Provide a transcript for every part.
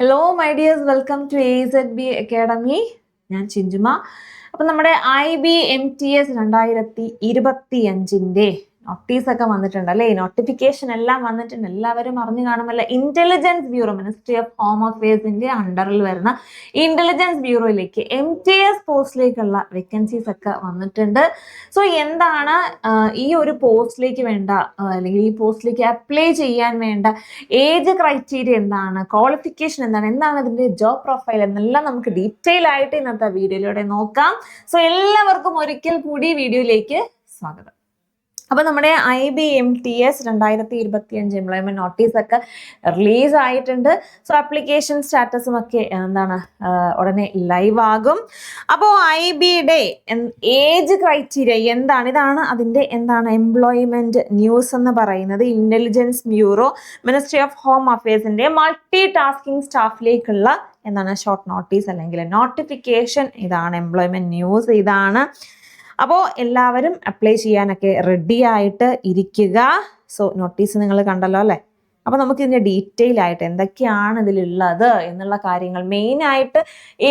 Hello my dears welcome to A Z B academy ഞാൻ ചിഞ്ചുമ. അപ്പം നമ്മുടെ I B M T S രണ്ടായിരത്തി ഇരുപത്തി അഞ്ചിന്റെ നോട്ടീസ് ഒക്കെ വന്നിട്ടുണ്ട് അല്ലേ? നോട്ടിഫിക്കേഷൻ എല്ലാം വന്നിട്ടുണ്ട്. എല്ലാവരും അറിഞ്ഞു കാണുമല്ലോ. Intelligence bureau ministry of home അഫയേഴ്സിന്റെ അണ്ടറിൽ വരുന്ന ഇന്റലിജൻസ് ബ്യൂറോയിലേക്ക് എം ടി എസ് പോസ്റ്റിലേക്കുള്ള വേക്കൻസീസ് ഒക്കെ വന്നിട്ടുണ്ട്. സോ എന്താണ് ഈ ഒരു പോസ്റ്റിലേക്ക് വേണ്ട അല്ലെങ്കിൽ ഈ പോസ്റ്റിലേക്ക് അപ്ലൈ ചെയ്യാൻ വേണ്ട ഏജ് ക്രൈറ്റീരിയ എന്താണ് ക്വാളിഫിക്കേഷൻ എന്താണ് എന്താണ് ഇതിന്റെ ജോബ് പ്രൊഫൈൽ എന്നെല്ലാം നമുക്ക് ഡീറ്റെയിൽ ആയിട്ട് ഇന്നത്തെ വീഡിയോയിലൂടെ നോക്കാം. സോ എല്ലാവർക്കും ഒരിക്കൽ കൂടി വീഡിയോയിലേക്ക് സ്വാഗതം. അപ്പൊ നമ്മുടെ I B M T S രണ്ടായിരത്തി ഇരുപത്തി അഞ്ച് എംപ്ലോയ്മെന്റ് നോട്ടീസ് ഒക്കെ റിലീസ് ആയിട്ടുണ്ട്. സോ ആപ്ലിക്കേഷൻ സ്റ്റാറ്റസും ഒക്കെ എന്താണ് ഉടനെ ലൈവ് ആകും. അപ്പോൾ ഐ ബിയുടെ ഏജ് ക്രൈറ്റീരിയ എന്താണ്? ഇതാണ് അതിന്റെ എന്താണ് എംപ്ലോയ്മെന്റ് ന്യൂസ് എന്ന് പറയുന്നത്. Intelligence bureau ministry of home അഫയേഴ്സിന്റെ multi tasking സ്റ്റാഫിലേക്കുള്ള എന്താണ് ഷോർട്ട് നോട്ടീസ് അല്ലെങ്കിൽ നോട്ടിഫിക്കേഷൻ ഇതാണ് എംപ്ലോയ്മെന്റ് ന്യൂസ് ഇതാണ് അപ്പോൾ എല്ലാവരും അപ്ലൈ ചെയ്യാനൊക്കെ റെഡി ആയിട്ട് ഇരിക്കുക. സോ നോട്ടീസ് നിങ്ങൾ കണ്ടല്ലോ അല്ലേ? അപ്പോൾ നമുക്ക് ഇതിന്റെ ഡീറ്റെയിൽ ആയിട്ട് എന്തൊക്കെയാണ് ഇതിലുള്ളത് എന്നുള്ള കാര്യങ്ങൾ മെയിനായിട്ട്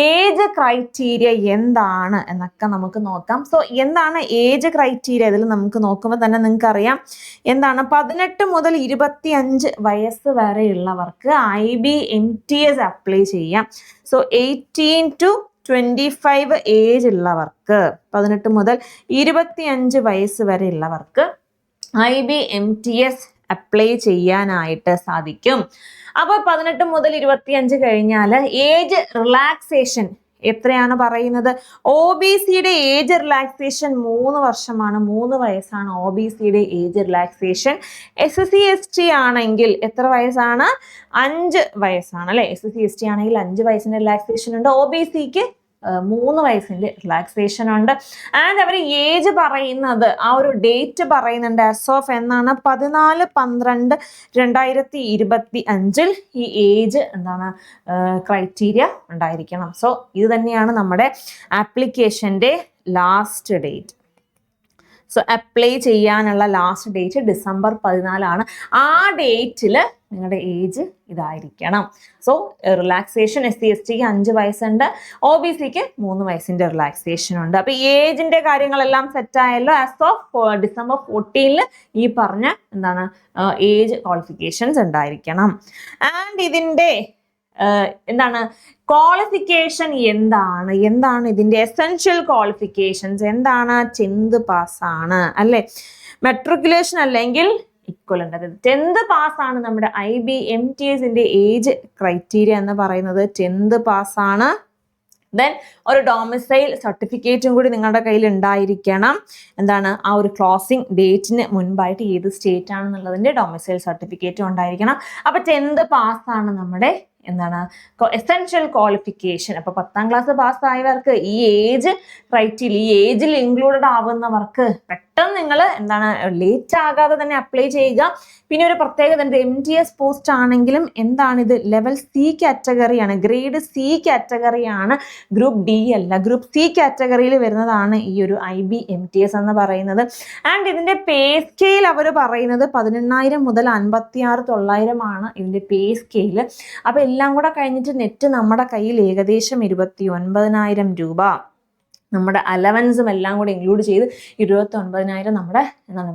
ഏജ് ക്രൈറ്റീരിയ എന്താണ് എന്നൊക്കെ നമുക്ക് നോക്കാം. സോ എന്താണ് ഏജ് ക്രൈറ്റീരിയ ഇതിൽ നമുക്ക് നോക്കുമ്പോൾ തന്നെ നിങ്ങൾക്ക് അറിയാം എന്താണ്? പതിനെട്ട് മുതൽ ഇരുപത്തി അഞ്ച് വയസ്സ് വരെയുള്ളവർക്ക് I B M T S apply ചെയ്യാം. So eighteen to twenty five age ഉള്ളവർക്ക് പതിനെട്ട് മുതൽ ഇരുപത്തി അഞ്ച് വയസ്സ് വരെ ഉള്ളവർക്ക് I B M T S apply ചെയ്യാനായിട്ട് സാധിക്കും. അപ്പോൾ പതിനെട്ട് മുതൽ ഇരുപത്തി അഞ്ച് കഴിഞ്ഞാൽ ഏജ് റിലാക്സേഷൻ എത്രയാണ് പറയുന്നത്? ഒ ബി സിയുടെ ഏജ് റിലാക്സേഷൻ മൂന്ന് വർഷമാണ്. മൂന്ന് വയസ്സാണ് ഒ ബി സിയുടെ age relaxation S S C S T ആണെങ്കിൽ എത്ര വയസ്സാണ്? അഞ്ച് വയസ്സാണ് അല്ലേ? S S C S T ആണെങ്കിൽ അഞ്ച് വയസ്സിന്റെ റിലാക്സേഷൻ ഉണ്ട്. ഒ ബി സിക്ക് മൂന്ന് വയസ്സിന്റെ റിലാക്സേഷൻ ഉണ്ട്. ആൻഡ് അവർ ഏജ് പറയുന്നത് ആ ഒരു ഡേറ്റ് പറയുന്നുണ്ട് ആസ് ഓഫ് എന്നാണ്. പതിനാല് പന്ത്രണ്ട് രണ്ടായിരത്തി ഇരുപത്തി അഞ്ചിൽ ഈ ഏജ് എന്താണ് ക്രൈറ്റീരിയ ഉണ്ടായിരിക്കണം. സോ ഇത് തന്നെയാണ് നമ്മുടെ ആപ്ലിക്കേഷന്റെ ലാസ്റ്റ് ഡേറ്റ് സോ അപ്ലൈ ചെയ്യാനുള്ള ലാസ്റ്റ് ഡേറ്റ് ഡിസംബർ പതിനാലാണ്. ആ ഡേറ്റിൽ നിങ്ങളുടെ ഏജ് ഇതായിരിക്കണം. So relaxation S C S tick അഞ്ച് വയസ്സുണ്ട്. ഒ ബി സിക്ക് മൂന്ന് വയസ്സിന്റെ റിലാക്സേഷൻ ഉണ്ട്. അപ്പൊ ഏജിന്റെ കാര്യങ്ങളെല്ലാം സെറ്റ് ആയല്ലോ ആസ് ഓഫ് ഡിസംബർ ഫോർട്ടീനിൽ ഈ പറഞ്ഞ എന്താണ് ഏജ് ക്വാളിഫിക്കേഷൻസ് ഉണ്ടായിരിക്കണം. ആൻഡ് ഇതിന്റെ ആഹ് എന്താണ്? ക്വാളിഫിക്കേഷൻ എന്താണ്? എന്താണ് ഇതിന്റെ എസെൻഷ്യൽ ക്വാളിഫിക്കേഷൻസ് എന്താണ് ടെൻത്ത് പാസ്സാണ് അല്ലേ? മെട്രിക്കുലേഷൻ അല്ലെങ്കിൽ ഇക്വലന്റ് അതായത് ടെൻത്ത് പാസ്സാണ് നമ്മുടെ ഐ ബി എം ടി എസിന്റെ ഏജ് ക്രൈറ്റീരിയ എന്ന് പറയുന്നത് ടെൻത്ത് പാസ്സാണ് ദെൻ ഒരു ഡൊമിസൈൽ സർട്ടിഫിക്കറ്റും കൂടി നിങ്ങളുടെ കയ്യിൽ ഉണ്ടായിരിക്കണം. എന്താണ്? ആ ഒരു ക്ലോസിംഗ് ഡേറ്റിന് മുൻപായിട്ട് ഏത് സ്റ്റേറ്റ് ആണെന്നുള്ളതിന്റെ ഡൊമിസൈൽ സർട്ടിഫിക്കറ്റും ഉണ്ടായിരിക്കണം. അപ്പൊ ടെൻത്ത് പാസ്സാണ് നമ്മുടെ എന്താണ്? എസെൻഷ്യൽ ക്വാളിഫിക്കേഷൻ അപ്പൊ പത്താം ക്ലാസ് പാസ്സായവർക്ക് ഈ ഏജ് ക്രൈറ്റീരിയ ഈ ഏജിൽ ഇൻക്ലൂഡഡ് ആവുന്നവർക്ക് പെട്ടെന്ന് നിങ്ങൾ എന്താണ് ലേറ്റ് ആകാതെ തന്നെ അപ്ലൈ ചെയ്യുക. പിന്നെ ഒരു പ്രത്യേകത ഉണ്ട് എം ടി എസ് പോസ്റ്റ് ആണെങ്കിലും എന്താണ് ഇത്? ലെവൽ സി കാറ്റഗറിയാണ് ഗ്രേഡ് സി കാറ്റഗറിയാണ് ഗ്രൂപ്പ് ഡി അല്ല. ഗ്രൂപ്പ് സി കാറ്റഗറിയിൽ വരുന്നതാണ് ഈ ഒരു I B M T S എന്ന് പറയുന്നത്. ആൻഡ് ഇതിന്റെ പേ സ്കെയിൽ അവർ പറയുന്നത് പതിനെണ്ണായിരം മുതൽ അൻപത്തി ആറ് തൊള്ളായിരം ആണ് ഇതിന്റെ പേ സ്കെയിൽ അപ്പോൾ എല്ലാം കൂടെ കഴിഞ്ഞിട്ട് നെറ്റ് നമ്മുടെ കയ്യിൽ ഏകദേശം ഇരുപത്തി ഒൻപതിനായിരം രൂപ. നമ്മുടെ അലവൻസും എല്ലാം കൂടെ ഇൻക്ലൂഡ് ചെയ്ത് ഇരുപത്തി ഒൻപതിനായിരം നമ്മുടെ എന്താണ്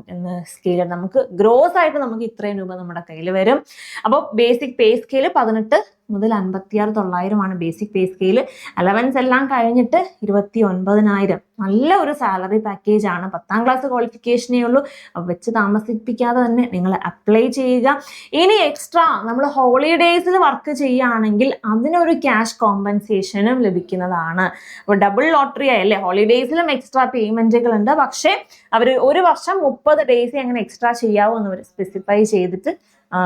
സ്കെയിൽ നമുക്ക് ഗ്രോസ് ആയിട്ട് നമുക്ക് ഇത്രയും രൂപ നമ്മുടെ കയ്യിൽ വരും. അപ്പോൾ ബേസിക് പേ സ്കെയിൽ പതിനെട്ട് മുതൽ അൻപത്തിയാറ് തൊള്ളായിരമാണ് ബേസിക് പേ സ്കെയിൽ അലവൻസ് എല്ലാം കഴിഞ്ഞിട്ട് ഇരുപത്തി ഒൻപതിനായിരം നല്ല ഒരു സാലറി പാക്കേജ് ആണ്. പത്താം ക്ലാസ് ക്വാളിഫിക്കേഷനേ ഉള്ളൂ വെച്ച് താമസിപ്പിക്കാതെ തന്നെ നിങ്ങൾ അപ്ലൈ ചെയ്യുക. ഇനി എക്സ്ട്രാ നമ്മൾ ഹോളിഡേയ്സിൽ വർക്ക് ചെയ്യുകയാണെങ്കിൽ അതിനൊരു ക്യാഷ് കോമ്പൻസേഷനും ലഭിക്കുന്നതാണ്. അപ്പോൾ ഡബിൾ ലോട്ടറി ആയല്ലേ? ഹോളിഡേയ്സിലും എക്സ്ട്രാ പേയ്മെന്റുകൾ ഉണ്ട് പക്ഷേ അവർ ഒരു വർഷം മുപ്പത് ഡേയ്സ് അങ്ങനെ എക്സ്ട്രാ ചെയ്യാവോ എന്ന് അവർ സ്പെസിഫൈ ചെയ്തിട്ട്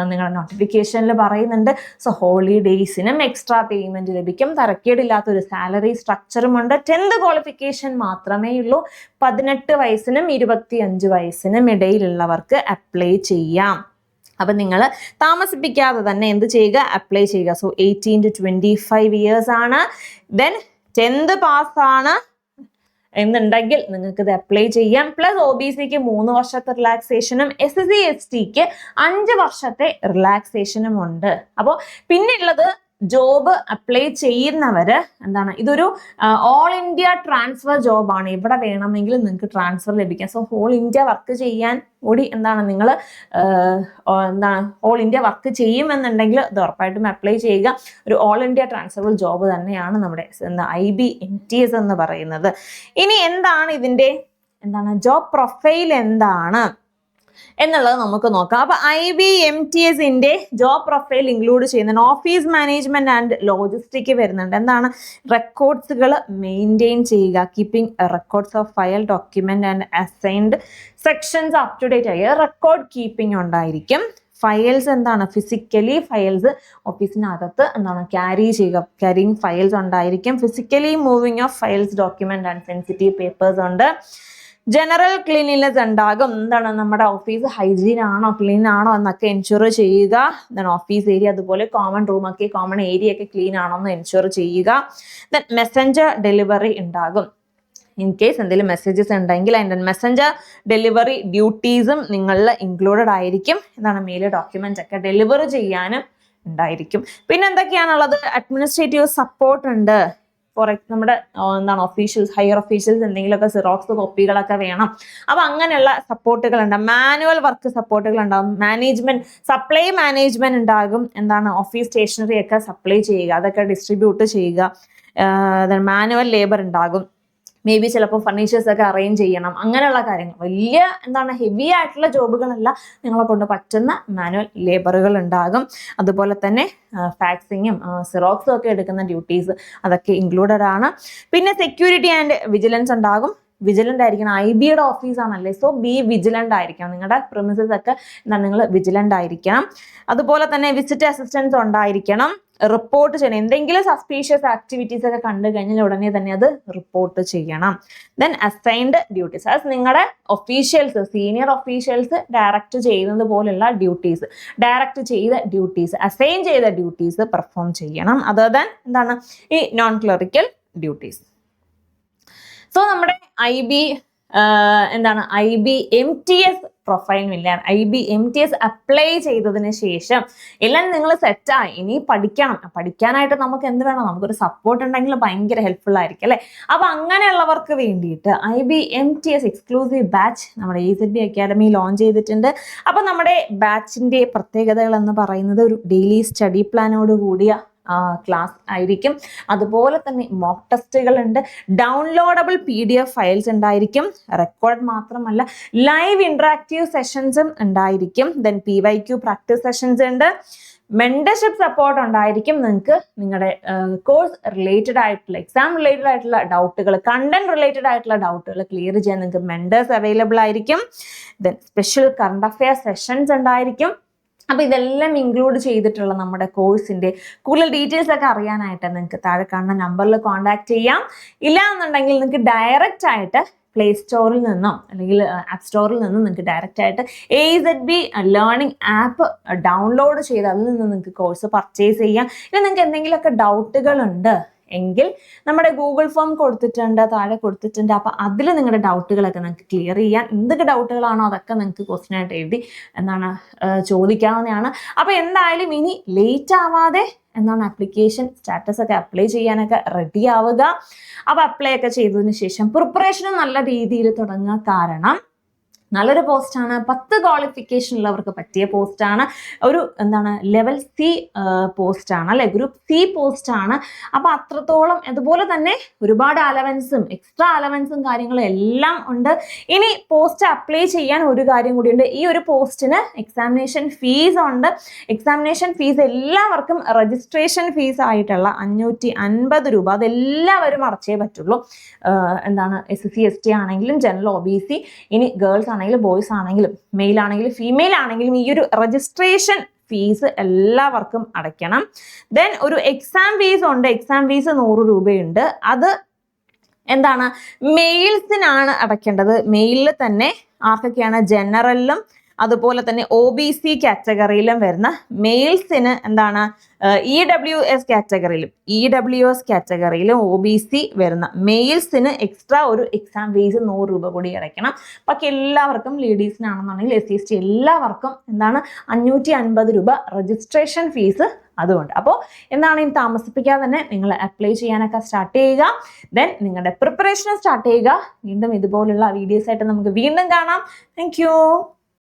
നിങ്ങളുടെ നോട്ടിഫിക്കേഷനിൽ പറയുന്നുണ്ട്. സോ ഹോളിഡേയ്സിനും എക്സ്ട്രാ പേയ്മെന്റ് ലഭിക്കും. തരക്കേടില്ലാത്ത ഒരു സാലറി സ്ട്രക്ചറും ഉണ്ട്. ടെൻത്ത് ക്വാളിഫിക്കേഷൻ മാത്രമേ ഉള്ളൂ പതിനെട്ട് വയസ്സിനും ഇരുപത്തി അഞ്ച് വയസ്സിനും ഇടയിലുള്ളവർക്ക് അപ്ലൈ ചെയ്യാം. അപ്പം നിങ്ങൾ താമസിപ്പിക്കാതെ തന്നെ എന്ത് ചെയ്യുക? അപ്ലൈ ചെയ്യുക. So eighteen to twenty five years ആണ് ദെൻ ടെൻത്ത് പാസ്സാണ് എന്നുണ്ടെങ്കിൽ നിങ്ങൾക്ക് ഇത് അപ്ലൈ ചെയ്യാം പ്ലസ് ഒ ബി സിക്ക് മൂന്ന് വർഷത്തെ റിലാക്സേഷനും എസ് എസ് സി എസ് ടിക്ക് അഞ്ച് വർഷത്തെ റിലാക്സേഷനും ഉണ്ട്. അപ്പോൾ പിന്നെയുള്ളത് ജോബ് അപ്ലൈ ചെയ്യുന്നവര് എന്താണ്? ഇതൊരു ഓൾ ഇന്ത്യ ട്രാൻസ്ഫർ ജോബാണ് ഇവിടെ വേണമെങ്കിൽ നിങ്ങൾക്ക് ട്രാൻസ്ഫർ ലഭിക്കാം. സോ ഹോൾ ഇന്ത്യ വർക്ക് ചെയ്യാൻ കൂടി എന്താണ് നിങ്ങൾ എന്താണ് ഓൾ ഇന്ത്യ വർക്ക് ചെയ്യുമെന്നുണ്ടെങ്കിൽ അത് ഉറപ്പായിട്ടും അപ്ലൈ ചെയ്യുക. ഒരു ഓൾ ഇന്ത്യ ട്രാൻസ്ഫറബിൾ ജോബ് തന്നെയാണ് നമ്മുടെ I B M T S എന്ന് പറയുന്നത്. ഇനി എന്താണ് ഇതിന്റെ എന്താണ് ജോബ് പ്രൊഫൈൽ എന്താണ്? എന്നുള്ളത് നമുക്ക് നോക്കാം. അപ്പൊ ഐ ബി എം ടി എസിന്റെ ജോബ് പ്രൊഫൈൽ ഇൻക്ലൂഡ് ചെയ്യുന്നുണ്ട് ഓഫീസ് മാനേജ്മെന്റ് ആൻഡ് ലോജിസ്റ്റിക് വരുന്നുണ്ട്. എന്താണ്? റെക്കോർഡ്സുകൾ മെയിന്റെയിൻ ചെയ്യുക. Keeping records of file document and assigned sections up to date ആയി. റെക്കോർഡ് കീപ്പിംഗ് ഉണ്ടായിരിക്കും. ഫയൽസ് എന്താണ്? ഫിസിക്കലി ഫയൽസ് ഓഫീസിനകത്ത് എന്താണ്? ക്യാരി ചെയ്യുക. ക്യാരിങ് ഫയൽസ് ഉണ്ടായിരിക്കും. Physically moving of files document and sensitive papers ഉണ്ട്. ജനറൽ ക്ലീനിനെസ് ഉണ്ടാകും. എന്താണ് നമ്മുടെ ഓഫീസ് ഹൈജീൻ ആണോ ക്ലീൻ ആണോ എന്നൊക്കെ എൻഷുർ ചെയ്യുക. എന്താണ് ഓഫീസ് ഏരിയ അതുപോലെ കോമൺ റൂമൊക്കെ കോമൺ ഏരിയ ഒക്കെ ക്ലീൻ ആണോ എന്ന് എൻഷുർ ചെയ്യുക. ദെൻ മെസ്സഞ്ചർ ഡെലിവറി ഉണ്ടാകും. ഇൻ കേസ് എന്തെങ്കിലും മെസ്സേജസ് ഉണ്ടെങ്കിൽ അതിന്റെ മെസ്സഞ്ചർ ഡെലിവറി ഡ്യൂട്ടീസും നിങ്ങളിൽ ഇൻക്ലൂഡഡ് ആയിരിക്കും. എന്താണ് മെയിൽ ഡോക്യുമെന്റ്സ് ഒക്കെ ഡെലിവറി ചെയ്യാനും ഉണ്ടായിരിക്കും. പിന്നെ എന്തൊക്കെയാണുള്ളത്? അഡ്മിനിസ്ട്രേറ്റീവ് സപ്പോർട്ട് ഉണ്ട്. ഫോർ നമ്മുടെ എന്താണ് ഒഫീഷ്യൽസ് ഹയർ ഒഫീഷ്യൽസ് എന്തെങ്കിലുമൊക്കെ സിറോക്സ് കോപ്പികളൊക്കെ വേണം. അപ്പൊ അങ്ങനെയുള്ള സപ്പോർട്ടുകൾ ഉണ്ടാവും മാനുവൽ വർക്ക് സപ്പോർട്ടുകൾ ഉണ്ടാവും. മാനേജ്മെന്റ് സപ്ലൈ മാനേജ്മെന്റ് ഉണ്ടാകും. എന്താണ് ഓഫീസ് സ്റ്റേഷനറി ഒക്കെ സപ്ലൈ ചെയ്യുക. അതൊക്കെ ഡിസ്ട്രിബ്യൂട്ട് ചെയ്യുക. മാനുവൽ ലേബർ ഉണ്ടാകും. മേ ബി ചിലപ്പോൾ ഫർണിച്ചേഴ്സ് ഒക്കെ അറേഞ്ച് ചെയ്യണം. അങ്ങനെയുള്ള കാര്യങ്ങൾ. വലിയ എന്താണ് ഹെവി ആയിട്ടുള്ള ജോബുകളല്ല നിങ്ങളെ കൊണ്ട് പറ്റുന്ന മാനുവൽ ലേബറുകൾ ഉണ്ടാകും. അതുപോലെ തന്നെ ഫാക്സിങ്ങും സിറോക്സും ഒക്കെ എടുക്കുന്ന ഡ്യൂട്ടീസ് അതൊക്കെ ഇൻക്ലൂഡഡ് ആണ്. പിന്നെ സെക്യൂരിറ്റി ആൻഡ് വിജിലൻസ് ഉണ്ടാകും. വിജിലന്റ് ആയിരിക്കണം. ഐ ബിയുടെ ഓഫീസാണല്ലേ സോ ബി വിജിലന്റ് ആയിരിക്കണം. നിങ്ങളുടെ പ്രിമിസസ് ഒക്കെ എന്താ നിങ്ങൾ വിജിലന്റ് ആയിരിക്കണം. അതുപോലെ തന്നെ വിസിറ്റ് അസിസ്റ്റൻസ് ഉണ്ടായിരിക്കണം. റിപ്പോർട്ട് ചെയ്യണം. എന്തെങ്കിലും സസ്പീഷ്യസ് ആക്ടിവിറ്റീസ് ഒക്കെ കണ്ടു കഴിഞ്ഞാൽ ഉടനെ തന്നെ അത് റിപ്പോർട്ട് ചെയ്യണം. ദെൻ അസൈൻഡ് ഡ്യൂട്ടീസ് അത് നിങ്ങളുടെ ഒഫീഷ്യൽസ് സീനിയർ ഒഫീഷ്യൽസ് ഡയറക്റ്റ് ചെയ്യുന്നത് പോലുള്ള ഡ്യൂട്ടീസ് ഡയറക്റ്റ് ചെയ്ത ഡ്യൂട്ടീസ് അസൈൻ ചെയ്ത ഡ്യൂട്ടീസ് പെർഫോം ചെയ്യണം. അതർ ദാൻ എന്താണ്? ഈ നോൺ ക്ലറിക്കൽ ഡ്യൂട്ടീസ് സോ നമ്മുടെ ഐ ബി എന്താണ്? I B M T S പ്രൊഫൈലില്ല I B M T S apply ചെയ്തതിന് ശേഷം എല്ലാം നിങ്ങൾ സെറ്റായി ഇനി പഠിക്കണം. പഠിക്കാനായിട്ട് നമുക്ക് എന്ത് വേണം? നമുക്കൊരു സപ്പോർട്ട് ഉണ്ടെങ്കിൽ ഭയങ്കര ഹെൽപ്ഫുൾ ആയിരിക്കും അല്ലേ? അപ്പൊ അങ്ങനെയുള്ളവർക്ക് വേണ്ടിയിട്ട് I B M T S exclusive batch നമ്മുടെ A Z B academy launch ചെയ്തിട്ടുണ്ട്. അപ്പൊ നമ്മുടെ ബാച്ചിന്റെ പ്രത്യേകതകൾ എന്ന് പറയുന്നത് ഒരു ഡെയിലി സ്റ്റഡി പ്ലാനോട് കൂടിയ ക്ലാസ് ആയിരിക്കും. അതുപോലെ തന്നെ മോക്ക് ടെസ്റ്റുകൾ ഉണ്ട് downloadable P D F files ഉണ്ടായിരിക്കും. റെക്കോർഡ് മാത്രമല്ല ലൈവ് ഇൻട്രാക്റ്റീവ് സെഷൻസും ഉണ്ടായിരിക്കും. Then P Y Q practice sessions ഉണ്ട്. മെന്റർഷിപ്പ് സപ്പോർട്ട് ഉണ്ടായിരിക്കും. നിങ്ങൾക്ക് നിങ്ങളുടെ കോഴ്സ് റിലേറ്റഡ് ആയിട്ടുള്ള എക്സാം റിലേറ്റഡ് ആയിട്ടുള്ള ഡൗട്ടുകൾ കണ്ടന്റ് റിലേറ്റഡ് ആയിട്ടുള്ള ഡൗട്ടുകൾ ക്ലിയർ ചെയ്യാൻ നിങ്ങൾക്ക് മെന്റേഴ്സ് അവൈലബിൾ ആയിരിക്കും. Then special current affair sessions ഉണ്ടായിരിക്കും. അപ്പൊ ഇതെല്ലാം ഇൻക്ലൂഡ് ചെയ്തിട്ടുള്ള നമ്മുടെ കോഴ്സിന്റെ കൂടുതൽ ഡീറ്റെയിൽസ് ഒക്കെ അറിയാനായിട്ട് നിങ്ങൾക്ക് താഴെ കാണുന്ന നമ്പറിൽ കോൺടാക്ട് ചെയ്യാം. ഇല്ല എന്നുണ്ടെങ്കിൽ നിങ്ങൾക്ക് ഡയറക്റ്റ് ആയിട്ട് പ്ലേ സ്റ്റോറിൽ നിന്നോ അല്ലെങ്കിൽ ആപ്പ് സ്റ്റോറിൽ നിന്നും നിങ്ങൾക്ക് ഡയറക്റ്റ് ആയിട്ട് A Z B learning app download ചെയ്ത് അതിൽ നിന്ന് നിങ്ങൾക്ക് കോഴ്സ് പർച്ചേസ് ചെയ്യാം. ഇനി നിങ്ങൾക്ക് എന്തെങ്കിലുമൊക്കെ ഡൗട്ടുകൾ ഉണ്ട് എങ്കിൽ നമ്മുടെ ഗൂഗിൾ ഫോം കൊടുത്തിട്ടുണ്ട് താഴെ കൊടുത്തിട്ടുണ്ട്. അപ്പൊ അതിൽ നിങ്ങളുടെ ഡൗട്ടുകളൊക്കെ നിങ്ങൾക്ക് ക്ലിയർ ചെയ്യാൻ എന്തൊക്കെ ഡൗട്ടുകളാണോ അതൊക്കെ നിങ്ങൾക്ക് ക്വസ്റ്റ്യൻ ആയിട്ട് എഴുതി എന്താണ് ചോദിക്കാവുന്നതാണ്. അപ്പൊ എന്തായാലും ഇനി ലേറ്റ് ആവാതെ എന്നാണ് ആപ്ലിക്കേഷൻ സ്റ്റാറ്റസ് ഒക്കെ അപ്ലൈ ചെയ്യാനൊക്കെ റെഡി ആവുക. അപ്പൊ അപ്ലൈ ഒക്കെ ചെയ്തതിന് ശേഷം പ്രിപ്പറേഷനും നല്ല രീതിയിൽ തുടങ്ങുക. കാരണം നല്ലൊരു പോസ്റ്റാണ്. പത്ത് ക്വാളിഫിക്കേഷൻ ഉള്ളവർക്ക് പറ്റിയ പോസ്റ്റാണ്. ഒരു എന്താണ് ലെവൽ സി പോസ്റ്റാണ് അല്ലെ? ഗ്രൂപ്പ് സി പോസ്റ്റാണ്. അപ്പൊ അത്രത്തോളം അതുപോലെ തന്നെ ഒരുപാട് അലവൻസും എക്സ്ട്രാ അലവൻസും കാര്യങ്ങളും എല്ലാം ഉണ്ട്. ഇനി പോസ്റ്റ് അപ്ലൈ ചെയ്യാൻ ഒരു കാര്യം കൂടിയുണ്ട് ഈ ഒരു പോസ്റ്റിന് എക്സാമിനേഷൻ ഫീസ് ഉണ്ട്. എക്സാമിനേഷൻ ഫീസ് എല്ലാവർക്കും രജിസ്ട്രേഷൻ ഫീസ് ആയിട്ടുള്ള അഞ്ഞൂറ്റി അൻപത് രൂപ. അതെല്ലാവരും അടച്ചേ പറ്റുള്ളൂ. എന്താണ് എസ് സി എസ് ടി ആണെങ്കിലും ജനറൽ ഒ ബി സി ഇനി ഗേൾസ് ആണെങ്കിലും ബോയ്സ് ആണെങ്കിലും മെയിൽ ആണെങ്കിലും ഫീമെയിൽ ആണെങ്കിലും ഈ ഒരു രജിസ്ട്രേഷൻ ഫീസ് എല്ലാവർക്കും അടയ്ക്കണം. ദെൻ ഒരു എക്സാം ഫീസ് ഉണ്ട്. എക്സാം ഫീസ് നൂറ് രൂപയുണ്ട്. അത് എന്താണ്? മെയിൽസിനാണ് അടയ്ക്കേണ്ടത്. മെയിലിൽ തന്നെ ആർക്കൊക്കെയാണ്? ജനറലിലും അതുപോലെ തന്നെ ഒ ബി സി കാറ്റഗറിയിലും വരുന്ന മെയിൽസിന് എന്താണ് ഇ ഡബ്ല്യു എസ് കാറ്റഗറിയിലും ഇ ഡബ്ല്യു എസ് കാറ്റഗറിയിലും ഒ ബി സി വരുന്ന മെയിൽസിന് എക്സ്ട്രാ ഒരു എക്സാം ഫീസ് നൂറ് രൂപ കൂടി അടയ്ക്കണം. ബാക്കി എല്ലാവർക്കും ലേഡീസിനാണെന്നുണ്ടെങ്കിൽ എസ് സി എസ് ടി എല്ലാവർക്കും എന്താണ് അഞ്ഞൂറ്റി അൻപത് രൂപ രജിസ്ട്രേഷൻ ഫീസ് അതുകൊണ്ട്. അപ്പോൾ എന്താണ് ഇനി താമസിപ്പിക്കാതെ തന്നെ നിങ്ങൾ അപ്ലൈ ചെയ്യാനൊക്കെ സ്റ്റാർട്ട് ചെയ്യുക. ദെൻ നിങ്ങളുടെ പ്രിപ്പറേഷൻ സ്റ്റാർട്ട് ചെയ്യുക. വീണ്ടും ഇതുപോലുള്ള വീഡിയോസ് ആയിട്ട് നമുക്ക് വീണ്ടും കാണാം. താങ്ക്